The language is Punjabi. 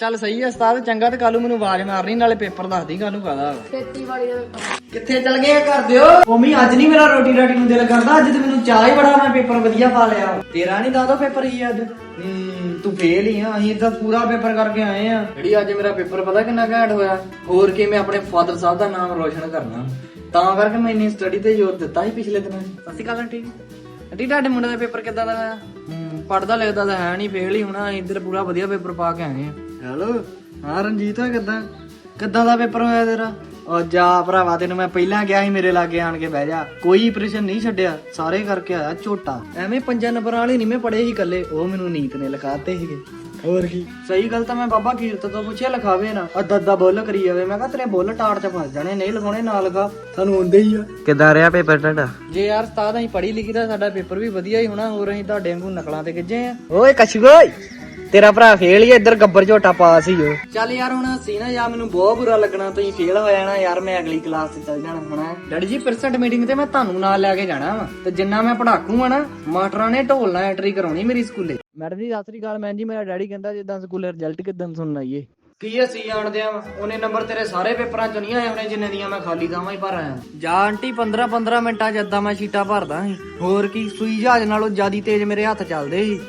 ਚੱਲ ਸਹੀ ਹੈ ਉਸਤਾਦ ਚੰਗਾ ਤੇ ਕੱਲ ਮੈਨੂੰ ਆਵਾਜ਼ ਮਾਰਨੀ ਨਾਲੇ ਪੇਪਰ ਦੱਸ ਦੀ ਕੱਲ ਕਾਦਾ ਖੇਤੀਬਾੜੀ ਦਾ ਕਿੱਥੇ ਚਲ ਗਏ ਘਰ ਦਿਓ? ਮੰਮੀ ਅੱਜ ਨਹੀਂ ਮੇਰਾ ਰੋਟੀ ਰਾਟੀ ਨੂੰ ਦਿਲ ਕਰਦਾ ਅੱਜ ਤੇ ਮੈਨੂੰ ਚਾਹ ਹੀ ਬੜਾ ਮੈਂ ਪੇਪਰ ਵਧੀਆ ਪਾ ਲਿਆ। ਤੇਰਾ ਨਹੀਂ ਦਾਦਾ ਪੇਪਰ ਹੀ ਅੱਜ? ਹੂੰ ਤੂੰ ਫੇਲ ਹੀ ਆ ਅਸੀਂ ਤਾਂ ਪੂਰਾ ਪੇਪਰ ਕਰਕੇ ਆਏ ਆ। ਜਿਹੜੀ ਅੱਜ ਮੇਰਾ ਪੇਪਰ ਪਤਾ ਕਿੰਨਾ ਘੈਂਟ ਹੋਇਆ? ਹੋਰ ਕੀ ਮੈਂ ਆਪਣੇ ਫਾਦਰ ਸਾਹਿਬ ਦਾ ਨਾਮ ਰੋਸ਼ਨ ਕਰਨਾ। ਤਾਂ ਕਰਕੇ ਮੈਂ ਇੰਨੀ ਸਟੱਡੀ ਤੇ ਜ਼ੋਰ ਦਿੱਤਾ ਸੀ ਪਿਛਲੇ ਦਿਨਾਂ ਸਤਿ ਸ਼੍ਰੀ ਅਕਾਲ ਆਂਟੀ। ਆਂਟੀ ਤੁਹਾਡੇ ਮੁੰਡੇ ਦਾ ਪੇਪਰ ਕਿੱਦਾਂ ਦਾ ਹੋਇਆ ਹੂੰ ਪੜਦਾ ਲਿਖਦਾ ਤਾਂ ਹੈ ਨਹੀਂ ਫੇਲ ਹੀ ਹੋਣਾ ਇੱਧਰ ਪੂਰਾ ਵਧੀਆ ਪੇਪਰ ਪਾ ਕੇ ਆਏ ਆ। ਹੈਲੋ ਹਾਂ ਰਣਜੀਤ ਆ ਕਿੱਦਾਂ? ਕਿੱਦਾਂ ਦਾ ਪੇਪਰ ਹੋਇਆ ਤੇਰਾ? ਉਹ ਜਾ ਭਰਾਵਾ ਤੈਨੂੰ ਮੈਂ ਪਹਿਲਾਂ ਕਿਹਾ ਸੀ ਮੇਰੇ ਲਾਗੇ ਆਣ ਕੇ ਬਹਿ ਜਾ। ਕੋਈ ਪ੍ਰਸ਼ਨ ਨਹੀਂ ਛੱਡਿਆ ਸਾਰੇ ਕਰਕੇ ਆਇਆ ਝੋਟਾ। ਐਵੇਂ ਪੰਜਾਂ ਨੰਬਰਾਂ ਵਾਲੇ ਨਹੀਂ ਮੈਂ ਪੜੇ ਸੀ ਇਕੱਲੇ ਉਹ ਮੈਨੂੰ ਨੀਤ ਨੇ ਲਿਖਾਤੇ ਸੀਗੇ। ਹੋਰ ਕੀ? ਸਹੀ ਗੱਲ ਤਾਂ ਮੈਂ ਬਾਬਾ ਕੀਰਤ ਤੋਂ ਪੁੱਛਿਆ ਲਿਖਾਵੇ ਨਾ। ਅੱਧਾ ਅੱਧਾ ਬੁੱਲ ਕਰੀ ਜਾਵੇ। ਮੈਂ ਕਿਹਾ ਤੇਰੇ ਬੁੱਲ ਟਾੜ ਚ ਫਸ ਜਾਣੇ ਨਹੀਂ ਲਗਾਉਣੇ ਨਾ ਲਗਾ ਸਾਨੂੰ ਹੁੰਦੇ ਹੀ ਆ। ਕਿੱਦਾਂ ਰਿਹਾ ਪੇਪਰ ਤੁਹਾਡਾ? ਜੇ ਯਾਰ ਉਸਤਾਦ ਅਸੀਂ ਪੜ੍ਹੀ ਲਿਖੀ ਦਾ ਸਾਡਾ ਪੇਪਰ ਵੀ ਵਧੀਆ ਹੀ ਹੋਣਾ ਹੋਰ ਅਸੀਂ ਤੁਹਾਡੇ ਵਾਂਗੂ ਨਕਲਾਂ ਤੇ ਗਿੱਜੇ ਆ। ਓਏ ਕਛੂ ਓਏ ਤੇਰਾ ਭਰਾ ਫੇਲ ਹੀ ਆ, ਇੱਧਰ ਗੱਬਰ ਝੋਟਾ ਪਾਸ ਹੀ ਹੋ ਚੱਲ ਯਾਰ ਹੁਣ ਸੀ ਨਾ ਯਾਰ ਮੈਨੂੰ ਬਹੁਤ ਬੁਰਾ ਲੱਗਣਾ ਤੁਸੀਂ ਫੇਲ ਹੋ ਜਾਣਾ ਯਾਰ ਮੈਂ ਅਗਲੀ ਕਲਾਸ ਤੇ ਚੱਲ ਜਾਣਾ ਹਨਾ? ਡੈਡੀ ਜੀ ਪਰਸੈਂਟ ਮੀਟਿੰਗ ਤੇ ਮੈਂ ਤੁਹਾਨੂੰ ਨਾਲ ਲੈ ਕੇ ਜਾਣਾ ਵਾ। ਤੇ ਜਿੰਨਾ ਮੈਂ ਪੜਾਕੂ ਆ ਨਾ ਮਾਸਟਰਾਂ ਨੇ ਢੋਲ ਨਾਲ ਐਂਟਰੀ ਕਰਾਉਣੀ ਮੇਰੀ ਸਕੂਲੇ। ਮੈਡਮ ਜੀ ਸਤਿ ਸ੍ਰੀ ਅਕਾਲ ਮੈਂ ਜੀ ਮੇਰਾ ਡੈਡੀ ਕਹਿੰਦਾ ਜਿੱਦਾਂ ਸਕੂਲੇ ਰਿਜ਼ਲਟ ਕਿਦਾਂ ਸੁਣਨ ਆਈਏ। ਕੀ ਅਸੀਂ ਜਾਣਦੇ ਆ ਉਹਨੇ ਨੰਬਰ ਤੇਰੇ ਸਾਰੇ ਪੇਪਰਾਂ ਚੋਂ ਨਹੀਂ ਆਏ ਹੋਣੇ ਜਿੰਨੇ ਦੀਆਂ ਮੈਂ ਖਾਲੀ ਥਾਵਾਂ ਹੀ ਭਰ ਆਇਆ। ਜਾ ਆਂਟੀ 15 15 ਮਿੰਟਾਂ ਚ ਏਦਾਂ ਮੈਂ ਸ਼ੀਟਾਂ ਭਰਦਾ ਸੀ। ਹੋਰ ਕੀ ਸੂਈ ਜਹਾਜ਼ ਨਾਲੋਂ ਜਿਆਦੀ ਤੇਜ਼ ਮੇਰੇ ਹੱਥ ਚੱਲਦੇ ਸੀ।